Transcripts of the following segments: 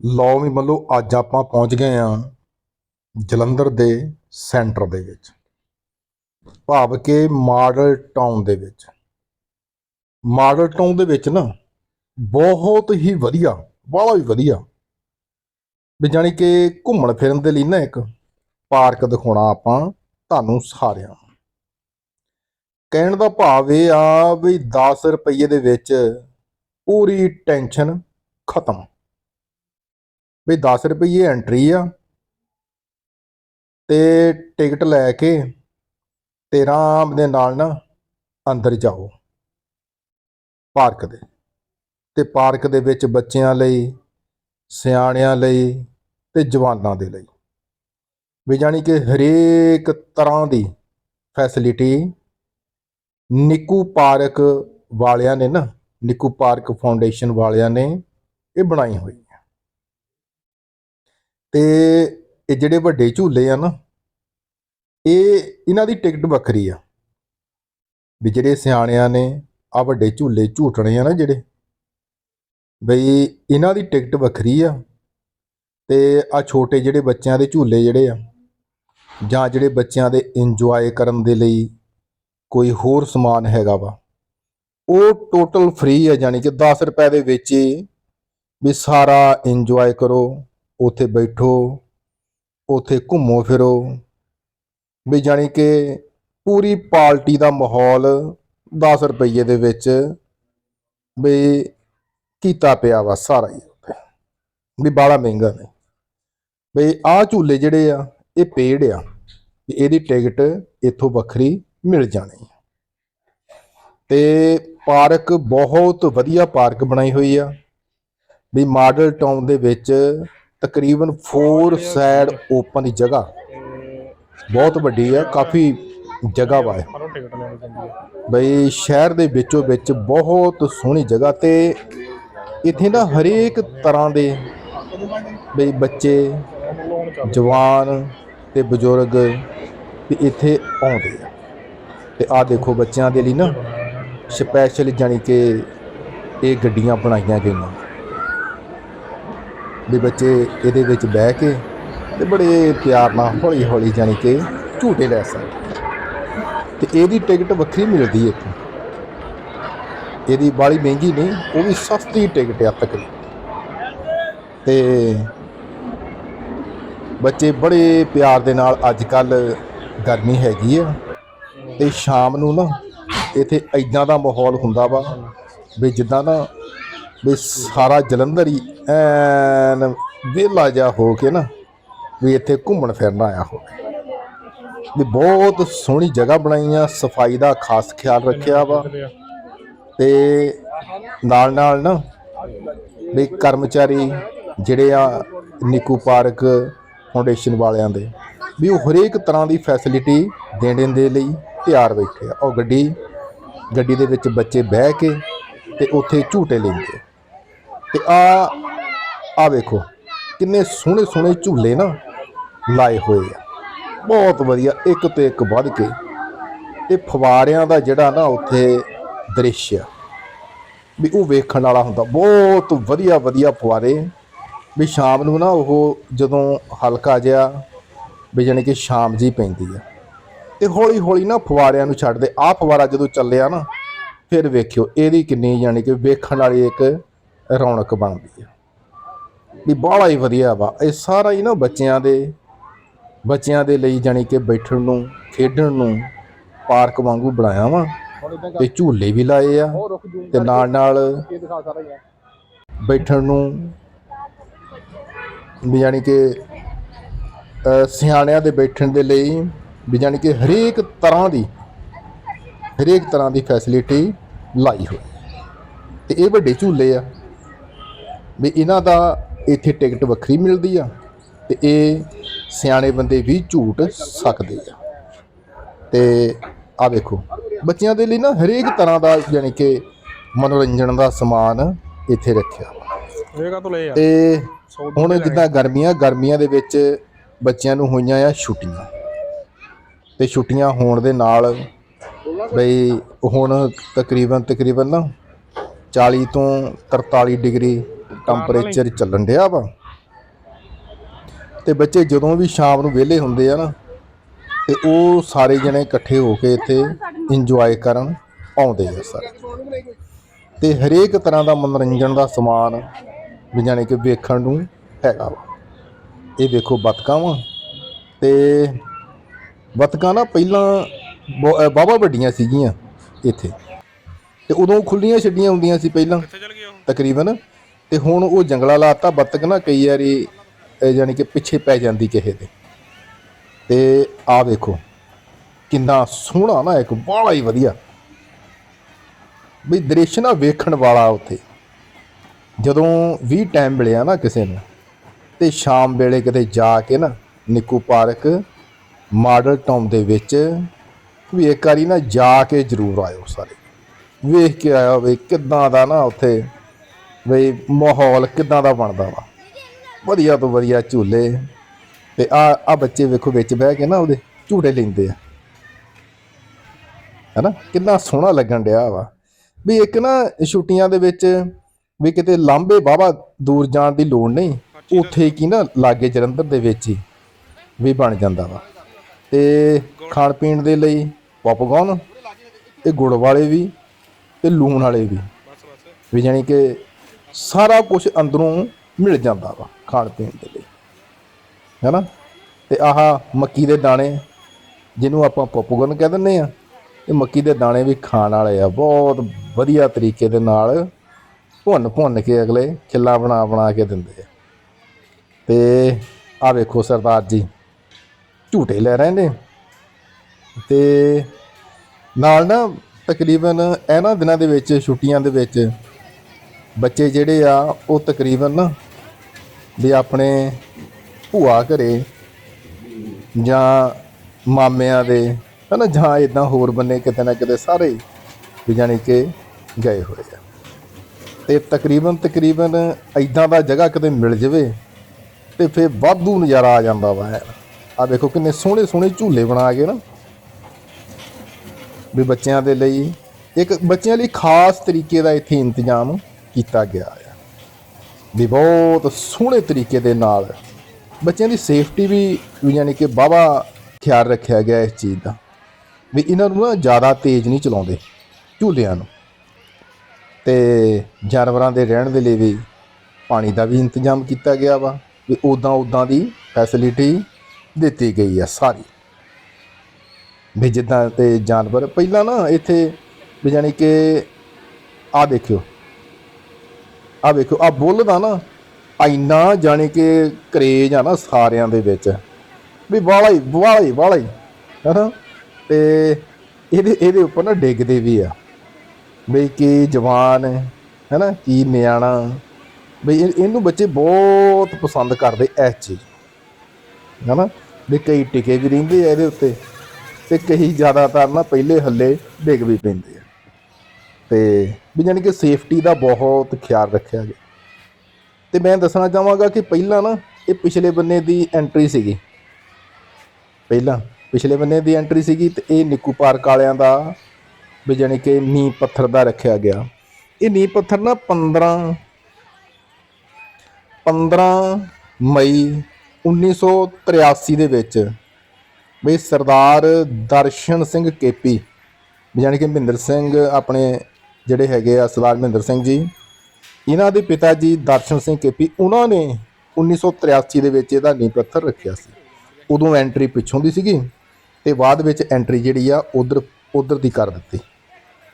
ਲਓ ਵੀ ਮੰਨ ਲਓ ਅੱਜ ਆਪਾਂ ਪਹੁੰਚ ਗਏ ਆ ਜਲੰਧਰ ਦੇ ਸੈਂਟਰ ਦੇ ਵਿੱਚ, ਭਾਵ ਕਿ ਮਾਡਲ ਟਾਊਨ ਦੇ ਵਿੱਚ। ਮਾਡਲ ਟਾਊਨ ਦੇ ਵਿੱਚ ਨਾ ਬਹੁਤ ਹੀ ਵਧੀਆ ਬਾਹਲਾ ਹੀ ਵਧੀਆ, ਵੀ ਜਾਣੀ ਕਿ ਘੁੰਮਣ ਫਿਰਨ ਦੇ ਲਈ ਨਾ ਇੱਕ ਪਾਰਕ ਦਿਖਾਉਣਾ ਆਪਾਂ ਤੁਹਾਨੂੰ ਸਾਰਿਆਂ ਨੂੰ। ਕਹਿਣ ਦਾ ਭਾਵ ਇਹ ਆ ਵੀ 10 ਰੁਪਏ ਦੇ ਵਿੱਚ ਪੂਰੀ ਟੈਨਸ਼ਨ ਖਤਮ। ਵੀ 10 ਰੁਪਏ ਐਂਟਰੀ ਆ ਤੇ ਟਿਕਟ ਲੈ ਕੇ ਤੇ ਆਰਾਮ ਦੇ ਨਾਲ ਨਾ ਅੰਦਰ ਜਾਓ ਪਾਰਕ ਦੇ। ਤੇ ਪਾਰਕ ਦੇ ਵਿੱਚ ਬੱਚਿਆਂ ਲਈ, ਸਿਆਣਿਆਂ ਲਈ ਤੇ ਜਵਾਨਾਂ ਦੇ ਲਈ। ਵੀ ਜਾਣੀ ਕਿ ਹਰੇਕ ਤਰ੍ਹਾਂ ਦੀ ਫੈਸਿਲਿਟੀ ਨਿੱਕੂ ਪਾਰਕ ਵਾਲਿਆਂ ਨੇ ਨਾ, ਨਿੱਕੂ ਪਾਰਕ ਫਾਊਂਡੇਸ਼ਨ ਵਾਲਿਆਂ ਨੇ ਇਹ ਬਣਾਈ ਹੋਈ। ਤੇ ਇਹ ਜਿਹੜੇ ਵੱਡੇ ਝੂਲੇ ਆ ਨਾ, ਇਹ ਇਹਨਾਂ ਦੀ ਟਿਕਟ ਵੱਖਰੀ ਆ। ਵੀ ਜਿਹੜੇ ਸਿਆਣਿਆਂ ਨੇ ਆ ਵੱਡੇ ਝੂਲੇ ਝੂਟਣੇ ਆ ਨਾ ਜਿਹੜੇ, ਬਈ ਇਹਨਾਂ ਦੀ ਟਿਕਟ ਵੱਖਰੀ ਆ ਤੇ ਆ ਛੋਟੇ ਜਿਹੜੇ ਬੱਚਿਆਂ ਦੇ ਝੂਲੇ ਜਿਹੜੇ ਆ, ਜਾਂ ਜਿਹੜੇ ਬੱਚਿਆਂ ਦੇ ਇੰਜੋਏ ਕਰਨ ਦੇ ਲਈ ਕੋਈ ਹੋਰ ਸਮਾਨ ਹੈਗਾ ਵਾ, ਉਹ ਟੋਟਲ ਫ੍ਰੀ ਹੈ ਯਾਨੀ ਕਿ 10 ਰੁਪਏ ਦੇ ਵਿੱਚ ਹੀ ਵੀ ਸਾਰਾ ਇੰਜੋਏ ਕਰੋ। ਉੱਥੇ ਬੈਠੋ, ਉੱਥੇ ਘੁੰਮੋ ਫਿਰੋ। ਵੀ ਜਾਣੀ ਕਿ ਪੂਰੀ ਪਾਰਟੀ ਦਾ ਮਾਹੌਲ 10 ਰੁਪਏ ਦੇ ਵਿੱਚ ਵੀ ਕੀਤਾ ਪਿਆ ਵਾ ਸਾਰਾ ਹੀ ਉੱਥੇ। ਵੀ ਬਾਹਲਾ ਮਹਿੰਗਾ ਨਹੀਂ ਵੀ ਆਹ ਝੂਲੇ ਜਿਹੜੇ ਆ, ਇਹ ਪੇਡ ਆ, ਵੀ ਇਹਦੀ ਟਿਕਟ ਇੱਥੋਂ ਵੱਖਰੀ ਮਿਲ ਜਾਣੀ ਆ। ਤੇ ਪਾਰਕ ਬਹੁਤ ਵਧੀਆ ਪਾਰਕ ਬਣਾਈ ਹੋਈ ਆ। ਵੀ ਮਾਡਲ ਟਾਊਨ ਦੇ ਵਿੱਚ ਤਕਰੀਬਨ 4 ਸਾਈਡ ਓਪਨ ਦੀ ਜਗ੍ਹਾ। ਬਹੁਤ ਵੱਡੀ ਹੈ, ਕਾਫੀ ਜਗ੍ਹਾ ਵਾ ਹੈ ਬਈ ਸ਼ਹਿਰ ਦੇ ਵਿੱਚੋਂ ਵਿੱਚ ਬਹੁਤ ਸੋਹਣੀ ਜਗ੍ਹਾ ਤੇ ਇੱਥੇ ਨਾ ਹਰੇਕ ਤਰ੍ਹਾਂ ਦੇ ਬਈ ਬੱਚੇ, ਜਵਾਨ ਤੇ ਬਜ਼ੁਰਗ ਵੀ ਇੱਥੇ ਆਉਂਦੇ ਆ। ਤੇ ਆਹ ਦੇਖੋ ਬੱਚਿਆਂ ਦੇ ਲਈ ਨਾ ਸਪੈਸ਼ਲ ਜਾਣੀ ਕਿ ਇਹ ਗੱਡੀਆਂ ਬਣਾਈਆਂ ਗਈਆਂ। ਵੀ ਬੱਚੇ ਇਹਦੇ ਵਿੱਚ ਬਹਿ ਕੇ ਤੇ ਬੜੇ ਪਿਆਰ ਨਾਲ ਹੌਲੀ ਹੌਲੀ ਜਾਣੀ ਕਿ ਝੂਟੇ ਲੈ ਸਕਦੇ ਤੇ ਇਹਦੀ ਟਿਕਟ ਵੱਖਰੀ ਮਿਲਦੀ ਹੈ ਇੱਥੇ। ਇਹਦੀ ਬਾਲੀ ਮਹਿੰਗੀ ਨਹੀਂ, ਉਹ ਵੀ ਸਸਤੀ ਟਿਕਟ ਆ ਤਕਰੀਬਨ ਤੇ ਬੱਚੇ ਬੜੇ ਪਿਆਰ ਦੇ ਨਾਲ ਅੱਜ ਕੱਲ ਗਰਮੀ ਹੈਗੀ ਆ। ਤੇ ਸ਼ਾਮ ਨੂੰ ਨਾ ਇੱਥੇ ਐਦਾਂ ਦਾ ਮਾਹੌਲ ਹੁੰਦਾ ਵਾ ਵੀ ਜਿੱਦਾਂ ਨਾ ਵੀ ਸਾਰਾ ਜਲੰਧਰ ਹੀ ਐਨ ਵਿਹਲਾ ਜਿਹਾ ਹੋ ਕੇ ਨਾ ਵੀ ਇੱਥੇ ਘੁੰਮਣ ਫਿਰਨ ਆਇਆ ਹੋਵੇ ਵੀ ਬਹੁਤ ਸੋਹਣੀ ਜਗ੍ਹਾ ਬਣਾਈ ਆ, ਸਫ਼ਾਈ ਦਾ ਖਾਸ ਖਿਆਲ ਰੱਖਿਆ ਵਾ। ਤੇ ਨਾਲ ਨਾਲ ਨਾ ਵੀ ਕਰਮਚਾਰੀ ਜਿਹੜੇ ਆ ਨਿੱਕੂ ਪਾਰਕ ਫਾਊਂਡੇਸ਼ਨ ਵਾਲਿਆਂ ਦੇ ਵੀ ਉਹ ਹਰੇਕ ਤਰ੍ਹਾਂ ਦੀ ਫੈਸਿਲਿਟੀ ਦੇਣ ਦੇ ਲਈ ਤਿਆਰ ਬੈਠੇ ਆ। ਉਹ ਗੱਡੀ ਗੱਡੀ ਦੇ ਵਿੱਚ ਬੱਚੇ ਬਹਿ ਕੇ ਤੇ ਉੱਥੇ ਝੂਟੇ ਲੈਂਦੇ ਤੇ ਆ ਆ ਵੇਖੋ, ਕਿੰਨੇ ਸੋਹਣੇ ਸੋਹਣੇ ਝੂਲੇ ਨਾ ਲਾਏ ਹੋਏ ਆ। ਬਹੁਤ ਵਧੀਆ, ਇੱਕ ਤੋਂ ਇੱਕ ਵੱਧ ਕੇ। ਤੇ ਫਵਾਰਿਆਂ ਦਾ ਜਿਹੜਾ ਨਾ ਉੱਥੇ ਦ੍ਰਿਸ਼ ਆ, ਵੀ ਉਹ ਵੇਖਣ ਵਾਲਾ ਹੁੰਦਾ। ਬਹੁਤ ਵਧੀਆ ਵਧੀਆ ਫੁਆਰੇ। ਵੀ ਸ਼ਾਮ ਨੂੰ ਨਾ ਉਹ ਜਦੋਂ ਹਲਕਾ ਜਿਹਾ, ਵੀ ਜਾਣੀ ਕਿ ਸ਼ਾਮ ਜੀ ਪੈਂਦੀ ਆ। ਤੇ ਹੌਲੀ ਹੌਲੀ ਨਾ ਫੁਆਰਿਆਂ ਨੂੰ ਛੱਡਦੇ, ਆਹ ਫੁਆਰਾ ਜਦੋਂ ਚੱਲਿਆ ਨਾ, ਫਿਰ ਵੇਖਿਓ, ਇਹਦੀ ਕਿੰਨੀ ਜਾਣੀ ਕਿ ਵੇਖਣ ਵਾਲੀ ਇੱਕ ਰੌਣਕ ਬਣਦੀ ਆ ਵੀ ਬਾਹਲਾ ਹੀ ਵਧੀਆ ਵਾ। ਇਹ ਸਾਰਾ ਹੀ ਨਾ ਬੱਚਿਆਂ ਦੇ ਬੱਚਿਆਂ ਦੇ ਲਈ ਜਾਣੀ ਕਿ ਬੈਠਣ ਨੂੰ ਖੇਡਣ ਨੂੰ ਪਾਰਕ ਵਾਂਗੂ ਬਣਾਇਆ ਵਾ। ਤੇ ਝੂਲੇ ਵੀ ਲਾਏ ਆ। ਤੇ ਨਾਲ ਨਾਲ ਹੀ ਬੈਠਣ ਨੂੰ ਵੀ ਜਾਣੀ ਕਿ ਸਿਆਣਿਆਂ ਦੇ ਬੈਠਣ ਦੇ ਲਈ ਵੀ ਜਾਣੀ ਕਿ ਹਰੇਕ ਤਰ੍ਹਾਂ ਦੀ ਹਰੇਕ ਤਰ੍ਹਾਂ ਦੀ ਫੈਸਿਲਿਟੀ ਲਾਈ ਹੋਈ। ਤੇ ਇਹ ਵੱਡੇ ਝੂਲੇ ਆ। ਵੀ ਇਹਨਾਂ ਦਾ ਇੱਥੇ ਟਿਕਟ ਵੱਖਰੀ ਮਿਲਦੀ ਆ ਤੇ ਇਹ ਸਿਆਣੇ ਬੰਦੇ ਵੀ ਝੂਟ ਸਕਦੇ ਆ। ਤੇ ਆ ਵੇਖੋ ਬੱਚਿਆਂ ਦੇ ਲਈ ਨਾ ਹਰੇਕ ਤਰ੍ਹਾਂ ਦਾ ਯਾਨੀ ਕਿ ਮਨੋਰੰਜਨ ਦਾ ਸਮਾਨ ਇੱਥੇ ਰੱਖਿਆ ਕਾ ਤੋਂ ਆ ਹੁਣ। ਜਿੱਦਾਂ ਗਰਮੀਆਂ ਗਰਮੀਆਂ ਦੇ ਵਿੱਚ ਬੱਚਿਆਂ ਨੂੰ ਹੋਈਆਂ ਆ ਛੁੱਟੀਆਂ। ਤੇ ਛੁੱਟੀਆਂ ਹੋਣ ਦੇ ਨਾਲ ਬਈ ਹੁਣ ਤਕਰੀਬਨ ਤਕਰੀਬਨ ਨਾ 40 ਤੋਂ 43 ਡਿਗਰੀ ਟੈਂਪਰੇਚਰ ਚੱਲਣ ਡਿਆ ਵਾ। ਤੇ ਬੱਚੇ ਜਦੋਂ ਵੀ ਸ਼ਾਮ ਨੂੰ ਵਿਹਲੇ ਹੁੰਦੇ ਆ ਨਾ ਤੇ ਉਹ ਸਾਰੇ ਜਣੇ ਇਕੱਠੇ ਹੋ ਕੇ ਇੱਥੇ ਇੰਜੋਏ ਕਰਨ ਆਉਂਦੇ ਆ ਸਾਰੇ। ਤੇ ਹਰੇਕ ਤਰ੍ਹਾਂ ਦਾ ਮਨੋਰੰਜਨ ਦਾ ਸਮਾਨ ਵੀ ਜਾਣੀ ਕਿ ਵੇਖਣ ਨੂੰ ਹੈਗਾ ਵਾ। ਇਹ ਵੇਖੋ ਬਤਕਾਂ ਵਾ। ਤੇ ਬਤਕਾਂ ਨਾ ਪਹਿਲਾਂ ਬਾਬਾ ਵੱਡੀਆਂ ਸੀਗੀਆਂ ਇੱਥੇ। ਤੇ ਉਦੋਂ ਖੁੱਲੀਆਂ ਛੱਡੀਆਂ ਹੁੰਦੀਆਂ ਸੀ ਪਹਿਲਾਂ। ਤਕਰੀਬਨ ਤੇ ਹੁਣ ਉਹ ਜੰਗਲਾ ਲਾਤਾ, ਬੱਤਕ ਨਾ ਕਈ ਵਾਰੀ ਅਹ ਯਾਨੀ ਕਿ ਪਿੱਛੇ ਪੈ ਜਾਂਦੀ ਕਿਸੇ ਦੇ। ਤੇ ਆ ਵੇਖੋ, ਕਿੰਨਾ ਸੋਹਣਾ ਨਾ ਇੱਕ ਬਾਹਲਾ ਹੀ ਵਧੀਆ। ਵੀ ਦ੍ਰਿਸ਼ ਨਾ ਵੇਖਣ ਵਾਲਾ ਉੱਥੇ। ਜਦੋਂ ਵੀ ਟਾਈਮ ਮਿਲਿਆ ਨਾ ਕਿਸੇ ਨੂੰ, ਤੇ ਸ਼ਾਮ ਵੇਲੇ ਕਿਤੇ ਜਾ ਕੇ ਨਾ ਨਿੱਕੂ ਪਾਰਕ, ਮਾਡਲ ਟਾਊਨ ਦੇ ਵਿੱਚ ਵੀ ਇੱਕ ਵਾਰੀ ਨਾ ਜਾ ਕੇ ਜ਼ਰੂਰ ਆਇਓ ਸਾਰੇ। ਵੇਖ ਕੇ ਆਇਆ ਵੀ ਕਿੱਦਾਂ ਦਾ ਨਾ ਉੱਥੇ ਵੀ ਮਾਹੌਲ ਕਿੱਦਾਂ ਦਾ ਬਣਦਾ ਵਾ? ਵਧੀਆ ਤੋਂ ਵਧੀਆ ਝੂਲੇ। ਤੇ ਆ ਆ ਬੱਚੇ ਵੇਖੋ ਵਿੱਚ ਬਹਿ ਕੇ ਨਾ ਉਹਦੇ ਝੂਟੇ ਲੈਂਦੇ ਆ। ਹੈਨਾ? ਕਿੰਨਾ ਸੋਹਣਾ ਲੱਗਣ ਡਿਆ ਵਾ। ਵੀ ਇੱਕ ਨਾ ਛੁੱਟੀਆਂ ਦੇ ਵਿੱਚ ਵੀ ਕਿਤੇ ਲਾਂਬੇ ਬਾਬਾ ਦੂਰ ਜਾਣ ਦੀ ਲੋੜ ਨਹੀਂ। ਉੱਥੇ ਕੀ ਨਾ ਲਾਗੇ ਜਲੰਧਰ ਦੇ ਵਿੱਚ ਹੀ ਵੀ ਬਣ ਜਾਂਦਾ ਵਾ। ਤੇ ਖਾਣ ਪੀਣ ਦੇ ਲਈ ਪੌਪਕੌਰਨ ਤੇ ਗੁੜ ਵਾਲੇ ਵੀ ਤੇ ਲੂਣ ਵਾਲੇ ਵੀ। ਵੀ ਜਾਣੀ ਕਿ ਸਾਰਾ ਕੁਝ ਅੰਦਰੋਂ ਮਿਲ ਜਾਂਦਾ ਵਾ ਖਾਣ ਪੀਣ ਦੇ ਲਈ। ਹੈਨਾ? ਤੇ ਆਹ ਮੱਕੀ ਦੇ ਦਾਣੇ, ਜਿਹਨੂੰ ਆਪਾਂ ਪੌਪਕੌਰਨ ਕਹਿ ਦਿੰਦੇ ਆ, ਇਹ ਮੱਕੀ ਦੇ ਦਾਣੇ ਵੀ ਖਾਣ ਵਾਲੇ ਆ, ਬਹੁਤ ਵਧੀਆ ਤਰੀਕੇ ਦੇ ਨਾਲ ਭੁੰਨ ਭੁੰਨ ਕੇ ਅਗਲੇ ਖਿੱਲਾ ਬਣਾ ਬਣਾ ਕੇ ਦਿੰਦੇ ਆ। ਤੇ ਆ ਵੇਖੋ ਸਰਦਾਰ ਜੀ, ਝੂਟੇ ਲੈ ਰਹੇ ਨੇ। ਤੇ ਨਾਲ ਨਾ ਤਕਰੀਬਨ ਇਹਨਾਂ ਦਿਨਾਂ ਦੇ ਵਿੱਚ, ਛੁੱਟੀਆਂ ਦੇ ਵਿੱਚ ਬੱਚੇ ਜਿਹੜੇ ਆ, ਉਹ ਤਕਰੀਬਨ ਨਾ ਵੀ ਆਪਣੇ ਭੂਆ ਘਰੇ ਜਾਂ ਮਾਮਿਆਂ ਦੇ, ਹਨਾ, ਜਾਂ ਇਦਾਂ ਹੋਰ ਬੰਨੇ ਕਿਤੇ ਨਾ ਕਿਤੇ ਸਾਰੇ ਵੀ ਜਾਣੀ ਕਿ ਗਏ ਹੋਏ ਆ। ਤੇ ਤਕਰੀਬਨ ਤਕਰੀਬਨ ਇਦਾਂ ਦਾ ਜਗ੍ਹਾ ਕਿਤੇ ਮਿਲ ਜਵੇ ਤੇ ਫਿਰ ਵਾਧੂ ਨਜ਼ਾਰਾ ਆ ਜਾਂਦਾ ਵਾ ਆ ਦੇਖੋ ਕਿੰਨੇ ਸੋਹਣੇ ਸੋਹਣੇ ਝੂਲੇ ਬਣਾ ਕੇ ਨਾ ਵੀ ਬੱਚਿਆਂ ਦੇ ਲਈ। ਇੱਕ ਬੱਚਿਆਂ ਲਈ ਖਾਸ ਤਰੀਕੇ ਦਾ ਇੱਥੇ ਇੰਤਜ਼ਾਮ ਕੀਤਾ ਗਿਆ ਹੈ ਵੀ ਬਹੁਤ ਸੋਹਣੇ ਤਰੀਕੇ ਦੇ ਨਾਲ ਬੱਚਿਆਂ ਦੀ ਸੇਫਟੀ ਵੀ ਵੀ ਯਾਨੀ ਕਿ ਬਾਬਾ ਖਿਆਲ ਰੱਖਿਆ ਗਿਆ ਇਸ ਚੀਜ਼ ਦਾ। ਵੀ ਇਹਨਾਂ ਨੂੰ ਨਾ ਜ਼ਿਆਦਾ ਤੇਜ਼ ਨਹੀਂ ਚਲਾਉਂਦੇ ਝੂਲਿਆਂ ਨੂੰ। ਤੇ ਜਾਨਵਰਾਂ ਦੇ ਰਹਿਣ ਦੇ ਲਈ ਵੀ ਪਾਣੀ ਦਾ ਵੀ ਇੰਤਜ਼ਾਮ ਕੀਤਾ ਗਿਆ ਵਾ। ਵੀ ਉਦਾਂ ਉਦਾਂ ਦੀ ਫੈਸਿਲਿਟੀ ਦਿੱਤੀ ਗਈ ਆ ਸਾਰੀ। ਵੀ ਜਿੱਦਾਂ ਤੇ ਜਾਨਵਰ ਪਹਿਲਾਂ ਨਾ ਇੱਥੇ ਵੀ ਜਾਣੀ ਕਿ ਆ ਦੇਖਿਓ ਆ ਵੇਖੋ ਆ ਬੁੱਲ ਦਾ ਨਾ ਇੰਨਾ ਜਾਣੀ ਕਿ ਕਰੇਜ ਆ ਨਾ ਸਾਰਿਆਂ ਦੇ ਵਿੱਚ। ਵੀ ਵਾਲਾ ਹੀ ਵਾਲਾ ਹੀ ਵਾਲਾ ਹੀ। ਹਨਾ? ਤੇ ਇਹਦੇ ਇਹਦੇ ਉੱਪਰ ਨਾ ਡਿੱਗਦੇ ਵੀ ਆ। ਬਈ ਕੀ ਜਵਾਨ ਹੈਨਾ? ਕੀ ਨਿਆਣਾ। ਬਈ ਇਹਨੂੰ ਬੱਚੇ ਬਹੁਤ ਪਸੰਦ ਕਰਦੇ ਇਸ ਚੀਜ਼ ਹਨਾ? ਵੀ ਕਈ ਟਿਕੇ ਵੀ ਰਹਿੰਦੇ ਆ ਇਹਦੇ ਉੱਤੇ ਤੇ ਕਈ ਜ਼ਿਆਦਾਤਰ ਨਾ ਪਹਿਲੇ ਹੱਲੇ ਡਿੱਗ ਵੀ ਪੈਂਦੇ ਆ। ਤੇ ਵੀ ਜਾਣੀ ਕਿ ਸੇਫਟੀ ਦਾ ਬਹੁਤ ਖਿਆਲ ਰੱਖਿਆ ਗਿਆ। ਤੇ ਮੈਂ ਦੱਸਣਾ ਚਾਹਾਂਗਾ ਕਿ ਪਹਿਲਾਂ ਨਾ ਇਹ ਪਿਛਲੇ ਬੰਨੇ ਦੀ ਐਂਟਰੀ ਸੀਗੀ। ਪਹਿਲਾਂ ਪਿਛਲੇ ਬੰਨੇ ਦੀ ਐਂਟਰੀ ਸੀਗੀ ਤੇ ਇਹ ਨਿੱਕੂ ਪਾਰਕ ਵਾਲਿਆਂ ਦਾ ਵੀ ਜਾਣੀ ਕਿ ਨੀਂਹ ਪੱਥਰ ਦਾ ਰੱਖਿਆ ਗਿਆ। ਇਹ ਨੀਂਹ ਪੱਥਰ ਨਾ 15 15 ਮਈ 1983 ਦੇ ਵਿੱਚ ਵੀ ਸਰਦਾਰ ਦਰਸ਼ਨ ਸਿੰਘ ਕੇਪੀ, ਵੀ ਜਾਣੀ ਕਿ ਮਹਿੰਦਰ ਸਿੰਘ ਆਪਣੇ ਜਿਹੜੇ ਹੈਗੇ ਆ ਸਰਦਾਰ ਮਹਿੰਦਰ ਸਿੰਘ ਜੀ, ਇਹਨਾਂ ਦੇ ਪਿਤਾ ਜੀ ਦਰਸ਼ਨ ਸਿੰਘ ਕੇਪੀ, ਉਹਨਾਂ ਨੇ 1983 ਦੇ ਵਿੱਚ ਇਹਦਾ ਨੀਂਹ ਪੱਥਰ ਰੱਖਿਆ ਸੀ। ਉਦੋਂ ਐਂਟਰੀ ਪਿੱਛੋਂ ਦੀ ਸੀਗੀ ਤੇ ਬਾਅਦ ਵਿੱਚ ਐਂਟਰੀ ਜਿਹੜੀ ਆ ਉਧਰ ਉਧਰ ਦੀ ਕਰ ਦਿੱਤੀ।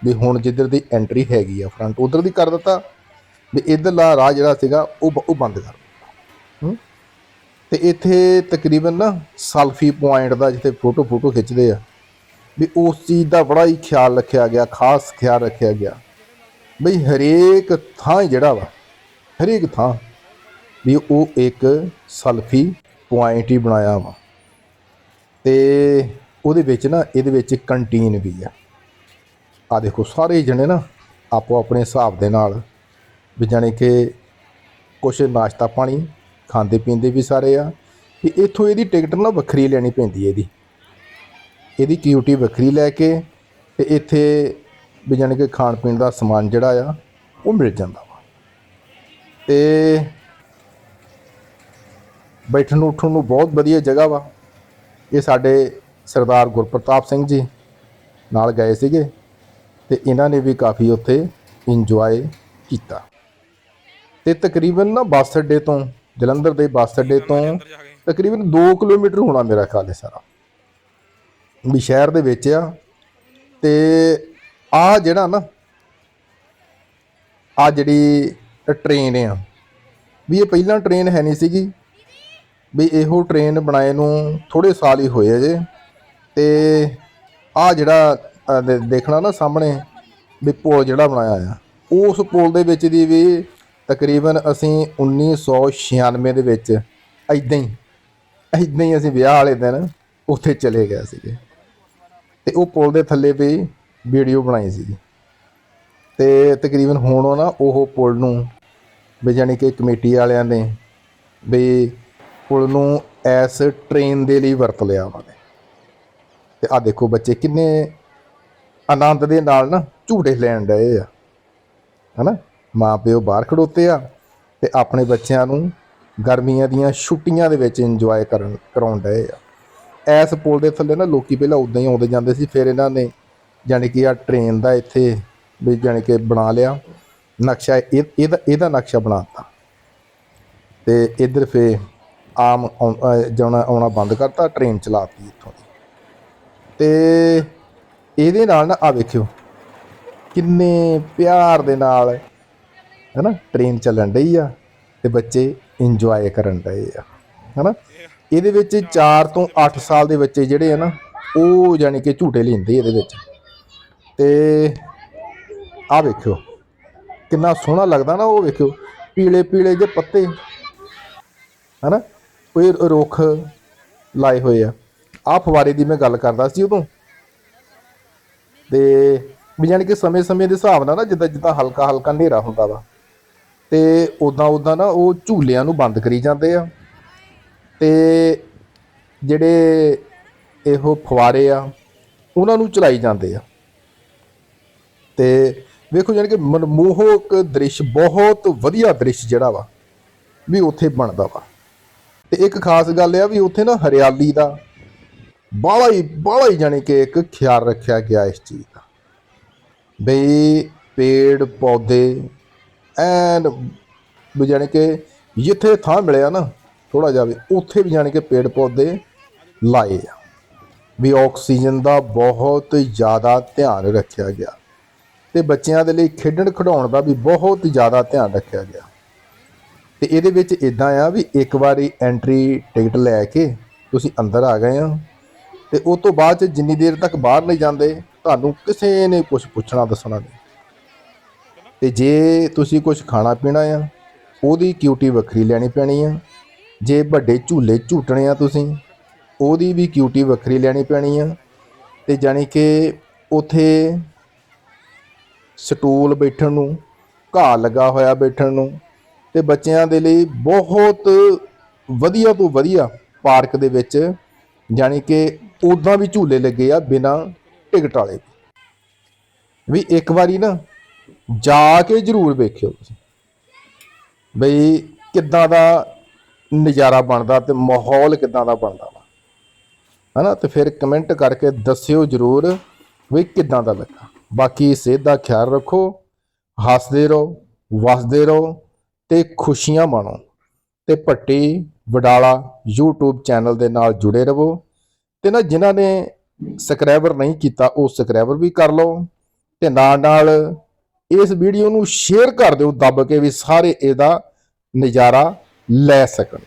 ਵੀ ਹੁਣ ਜਿੱਧਰ ਦੀ ਐਂਟਰੀ ਹੈਗੀ ਆ ਫਰੰਟ ਉਧਰ ਦੀ ਕਰ ਦਿੱਤਾ। ਵੀ ਇਧਰਲਾ ਰਾਹ ਜਿਹੜਾ ਸੀਗਾ ਉਹ ਬ- ਉਹ ਬੰਦ ਕਰ ਦਿੱਤਾ। ਹੂੰ? ਤੇ ਇੱਥੇ ਤਕਰੀਬਨ ਨਾ ਸੈਲਫੀ ਪੁਆਇੰਟ ਦਾ ਜਿੱਥੇ ਫੋਟੋ ਫੋਟੋ ਖਿੱਚਦੇ ਆ, ਵੀ ਉਸ ਚੀਜ਼ ਦਾ ਬੜਾ ਹੀ ਖਿਆਲ ਰੱਖਿਆ ਗਿਆ, ਖਾਸ ਖਿਆਲ ਰੱਖਿਆ ਗਿਆ। ਬਈ ਹਰੇਕ ਥਾਂ ਜਿਹੜਾ ਵਾ, ਹਰੇਕ ਥਾਂ ਵੀ ਉਹ ਇੱਕ ਸੈਲਫੀ ਪੁਆਇੰਟ ਹੀ ਬਣਾਇਆ ਵਾ। ਤੇ ਉਹਦੇ ਵਿੱਚ ਨਾ, ਇਹਦੇ ਵਿੱਚ ਕੰਟੀਨ ਵੀ ਆ। ਆ ਦੇਖੋ, ਸਾਰੇ ਜਣੇ ਨਾ ਆਪੋ ਆਪਣੇ ਹਿਸਾਬ ਦੇ ਨਾਲ ਵੀ ਜਾਣੀ ਕਿ ਕੁਛ ਨਾਸ਼ਤਾ ਪਾਣੀ ਖਾਂਦੇ ਪੀਂਦੇ ਵੀ ਸਾਰੇ ਆ, ਵੀ ਇੱਥੋਂ ਇਹਦੀ ਟਿਕਟ ਨਾ ਵੱਖਰੀ ਲੈਣੀ ਪੈਂਦੀ ਹੈ ਇਹਦੀ। ਇਹਦੀ ਕਿਊਟੀ ਵੱਖਰੀ ਲੈ ਕੇ ਤੇ ਇੱਥੇ ਵੀ ਜਾਣੀ ਕਿ ਖਾਣ ਪੀਣ ਦਾ ਸਮਾਨ ਜਿਹੜਾ ਆ, ਉਹ ਮਿਲ ਜਾਂਦਾ ਵਾ। ਤੇ ਬੈਠਣ ਨੂੰ ਉੱਠਣ ਨੂੰ ਬਹੁਤ ਵਧੀਆ ਜਗ੍ਹਾ ਵਾ। ਇਹ ਸਾਡੇ ਸਰਦਾਰ ਗੁਰਪ੍ਰਤਾਪ ਸਿੰਘ ਜੀ ਨਾਲ ਗਏ ਸੀਗੇ ਤੇ ਇਹਨਾਂ ਨੇ ਵੀ ਕਾਫੀ ਉੱਥੇ ਇੰਜੋਏ ਕੀਤਾ। ਤੇ ਤਕਰੀਬਨ ਨਾ ਬੱਸ ਅੱਡੇ ਤੋਂ, ਜਲੰਧਰ ਦੇ ਬੱਸ ਅੱਡੇ ਤੋਂ ਤਕਰੀਬਨ 2 ਕਿਲੋਮੀਟਰ ਹੋਣਾ ਮੇਰਾ ਖਿਆਲ ਹੈ ਸਾਰਾ। ਵੀ ਸ਼ਹਿਰ ਦੇ ਵਿੱਚ ਆ ਤੇ ਆ ਜਿਹੜਾ ਨਾ, ਆ ਜਿਹੜੀ ਟ੍ਰੇਨ ਆ, ਵੀ ਇਹ ਪਹਿਲਾਂ ਟ੍ਰੇਨ ਹੈ ਨਹੀਂ ਸੀਗੀ, ਵੀ ਇਹੋ ਟ੍ਰੇਨ ਬਣਾਏ ਨੂੰ ਥੋੜੇ ਸਾਲ ਹੀ ਹੋਏ ਜੇ। ਤੇ ਆ ਜਿਹੜਾ ਦੇਖਣਾ ਨਾ ਸਾਹਮਣੇ, ਵੀ ਪੁਲ ਜਿਹੜਾ ਬਣਾਇਆ ਆ, ਉਸ ਪੁਲ ਦੇ ਵਿੱਚ ਦੀ ਵੀ ਤਕਰੀਬਨ ਅਸੀਂ 1996 ਦੇ ਵਿੱਚ ਐਦਾਂ ਹੀ ਐਦਾਂ ਹੀ ਅਸੀਂ ਵਿਆਹ ਵਾਲੇ ਦਿਨ ਉੱਥੇ ਚਲੇ ਗਏ ਸੀਗੇ। ਤੇ ਉਹ ਪੁਲ ਦੇ ਥੱਲੇ ਵੀ ਵੀਡੀਓ ਬਣਾਈ ਸੀ ਤੇ ਤਕਰੀਬਨ ਹੁਣ ਉਹ ਨਾ ਉਹ ਪੁਲ ਨੂੰ ਵੀ ਜਾਣੀ ਕਿ ਕਮੇਟੀ ਵਾਲਿਆਂ ਨੇ ਵੀ ਪੁਲ ਨੂੰ ਐਸ ਟ੍ਰੇਨ ਦੇ ਲਈ ਵਰਤ ਲਿਆ ਉਹਨਾਂ ਨੇ। ਤੇ ਆ ਦੇਖੋ ਬੱਚੇ ਕਿੰਨੇ ਆਨੰਦ ਦੇ ਨਾਲ ਨਾ ਝੂਟੇ ਲੈਣ ਡਏ ਆ। ਹਨਾ? ਮਾਂ ਪਿਓ ਬਾਹਰ ਖੜੋਤੇ ਆ ਤੇ ਆਪਣੇ ਬੱਚਿਆਂ ਨੂੰ ਗਰਮੀਆਂ ਦੀਆਂ ਛੁੱਟੀਆਂ ਦੇ ਵਿੱਚ ਇੰਜੋਏ ਕਰਨ, ਕਰਾਉਣ ਡਏ ਆ। ਐਸ ਪੁਲ ਦੇ ਥੱਲੇ ਨਾ ਲੋਕੀ ਪਹਿਲਾਂ ਉਦਾਂ ਹੀ ਆਉਂਦੇ ਜਾਂਦੇ ਸੀ, ਫਿਰ ਇਹਨਾਂ ਨੇ ਜਾਣੀ ਕਿ ਆ ਟ੍ਰੇਨ ਦਾ ਇੱਥੇ ਵੀ ਜਾਣੀ ਕਿ ਬਣਾ ਲਿਆ। ਨਕਸ਼ਾ ਇਹ, ਇਹਦਾ ਇਹਦਾ ਨਕਸ਼ਾ ਬਣਾਤਾ। ਤੇ ਇੱਧਰ ਫੇ ਆਮ ਆਉਂ- ਜਾਣਾ ਆਉਣਾ ਬੰਦ ਕਰਤਾ ਟ੍ਰੇਨ ਚਲਾਤੀ ਇੱਥੋਂ ਦੀ। ਤੇ ਇਹਦੇ ਨਾਲ ਨਾ ਆ ਵੇਖਿਓ, ਕਿੰਨੇ ਪਿਆਰ ਦੇ ਨਾਲ, ਹੈਨਾ ਟ੍ਰੇਨ ਚੱਲਣ ਡਈ ਆ ਤੇ ਬੱਚੇ ਇੰਜੋਏ ਕਰਨ ਡਏ ਆ, ਹੈਨਾ। ਇਹਦੇ ਵਿੱਚ 4 ਤੋਂ 8 ਸਾਲ ਦੇ ਬੱਚੇ ਜਿਹੜੇ ਆ ਨਾ, ਉਹ ਯਾਨੀ ਕਿ ਝੂਟੇ ਲੈਂਦੇ ਇਹਦੇ ਵਿੱਚ। ਤੇ ਆ ਵੇਖਿਓ, ਕਿੰਨਾ ਸੋਹਣਾ ਲੱਗਦਾ ਨਾ ਉਹ ਵੇਖਿਓ, ਪੀਲੇ ਪੀਲੇ ਜੇ ਪੱਤੇ। ਹਨਾ? ਕੋਈ ਰੁੱਖ ਲਾਏ ਹੋਏ ਆ। ਆ ਫਵਾਰੇ ਦੀ ਮੈਂ ਗੱਲ ਕਰਦਾ ਸੀ ਉਦੋਂ। ਤੇ ਵੀ ਜਾਣੀ ਕਿ ਸਮੇਂ-ਸਮੇਂ ਦੇ ਹਿਸਾਬ ਨਾਲ ਨਾ ਜਿੱਦਾਂ ਜਿੱਦਾਂ ਹਲਕਾ ਹਲਕਾ ਹਨੇਰਾ ਹੁੰਦਾ ਵਾ, ਤੇ ਉਦਾਂ ਉਦਾਂ ਨਾ ਉਹ ਝੂਲਿਆਂ ਨੂੰ ਬੰਦ ਕਰੀ ਜਾਂਦੇ ਆ। ਤੇ ਜਿਹੜੇ ਇਹੋ ਫਵਾਰੇ ਆ, ਉਹਨਾਂ ਨੂੰ ਚਲਾਈ ਜਾਂਦੇ ਆ। ਤੇ ਵੇਖੋ ਜਾਣੀ ਕਿ ਮਨਮੋਹਕ ਦ੍ਰਿਸ਼, ਬਹੁਤ ਵਧੀਆ ਦ੍ਰਿਸ਼ ਜਿਹੜਾ ਵਾ, ਵੀ ਉੱਥੇ ਬਣਦਾ ਵਾ। ਤੇ ਇੱਕ ਖਾਸ ਗੱਲ ਆ ਵੀ ਉੱਥੇ ਨਾ ਹਰਿਆਲੀ ਦਾ ਬਾਹਲਾ ਹੀ ਬਾਹਲਾ ਹੀ ਜਾਣੀ ਕਿ ਇੱਕ ਖਿਆਲ ਰੱਖਿਆ ਗਿਆ ਇਸ ਚੀਜ਼ ਦਾ। ਬਈ ਪੇੜ, ਪੌਦੇ, ਐਨ ਵੀ ਜਾਣੀ ਕਿ ਜਿੱਥੇ ਥਾਂ ਮਿਲਿਆ ਨਾ ਥੋੜਾ ਜਿਹਾ ਵੀ ਉੱਥੇ ਵੀ ਜਾਣੀ ਕਿ ਪੇੜ, ਪੌਦੇ ਲਾਏ ਆ। ਵੀ ਆਕਸੀਜਨ ਦਾ ਬਹੁਤ ਜ਼ਿਆਦਾ ਧਿਆਨ ਰੱਖਿਆ ਗਿਆ। ਤੇ ਬੱਚਿਆਂ ਦੇ ਲਈ ਖੇਡਣ ਖਿਡਾਉਣ ਦਾ ਵੀ ਬਹੁਤ ਜ਼ਿਆਦਾ ਧਿਆਨ ਰੱਖਿਆ ਗਿਆ। ਤੇ ਇਹਦੇ ਵਿੱਚ ਇਦਾਂ ਆ ਵੀ ਇੱਕ ਵਾਰੀ ਐਂਟਰੀ ਟਿਕਟ ਲੈ ਕੇ ਤੁਸੀਂ ਅੰਦਰ ਆ ਗਏ ਆ ਤੇ ਉਸ ਤੋਂ ਬਾਅਦ ਚ ਜਿੰਨੀ ਦੇਰ ਤੱਕ ਬਾਹਰ ਨਹੀਂ ਜਾਂਦੇ, ਤੁਹਾਨੂੰ ਕਿਸੇ ਨੇ ਕੁਝ ਪੁੱਛਣਾ ਦੱਸਣਾ ਨਹੀਂ। ਤੇ ਜੇ ਤੁਸੀਂ ਕੁਝ ਖਾਣਾ ਪੀਣਾ ਆ, ਉਹਦੀ ਕਿਊਟੀ ਵੱਖਰੀ ਲੈਣੀ ਪੈਣੀ ਆ। ਜੇ ਵੱਡੇ ਝੂਲੇ ਝੂਟਣੇ ਆ ਤੁਸੀਂ, ਉਹਦੀ ਵੀ ਕਿਊਟੀ ਵੱਖਰੀ ਲੈਣੀ ਪੈਣੀ ਆ। ਤੇ ਜਾਣੀ ਕਿ ਉਥੇ ਸਟੂਲ ਬੈਠਣ ਨੂੰ, ਘਾਹ ਲੱਗਾ ਹੋਇਆ ਬੈਠਣ ਨੂੰ ਤੇ ਬੱਚਿਆਂ ਦੇ ਲਈ ਬਹੁਤ ਵਧੀਆ ਤੋਂ ਵਧੀਆ ਪਾਰਕ ਦੇ ਵਿੱਚ ਜਾਣੀ ਕਿ ਉਦਾਂ ਵੀ ਝੂਲੇ ਲੱਗੇ ਆ ਬਿਨਾ ਟਿਕਟ ਵਾਲੇ ਵੀ। ਇੱਕ ਵਾਰੀ ਨਾ ਜਾ ਕੇ ਜ਼ਰੂਰ ਵੇਖਿਓ ਤੁਸੀਂ। ਬਈ ਕਿੱਦਾਂ ਦਾ ਨਜ਼ਾਰਾ ਬਣਦਾ ਤੇ ਮਾਹੌਲ ਕਿੱਦਾਂ ਦਾ ਬਣਦਾ ਵਾ। ਹਨਾ? ਤੇ ਫਿਰ ਕਮੈਂਟ ਕਰਕੇ ਦੱਸਿਓ ਜ਼ਰੂਰ ਵੀ ਕਿੱਦਾਂ ਦਾ ਲੱਗਾ। ਬਾਕੀ ਸਿਹਤ ਦਾ ਖਿਆਲ ਰੱਖੋ, ਹੱਸਦੇ ਰਹੋ, ਵਸਦੇ ਰਹੋ ਤੇ ਖੁਸ਼ੀਆਂ ਮਾਣੋ ਤੇ ਭੱਟੀ ਵਡਾਲਾ YouTube ਚੈਨਲ ਦੇ ਨਾਲ ਜੁੜੇ ਰਹੋ ਤੇ ਨਾ ਜਿਨ੍ਹਾਂ ਨੇ ਸਬਸਕ੍ਰਾਈਬਰ ਨਹੀਂ ਕੀਤਾ, ਉਹ ਸਬਸਕ੍ਰਾਈਬਰ ਵੀ ਕਰ ਲਓ ਤੇ ਨਾਲ ਨਾਲ ਇਸ ਵੀਡੀਓ ਨੂੰ ਸ਼ੇਅਰ ਕਰ ਦਿਓ, ਦੱਬ ਕੇ ਵੀ ਸਾਰੇ ਇਹਦਾ ਨਜ਼ਾਰਾ ਲੈ ਸਕਣ।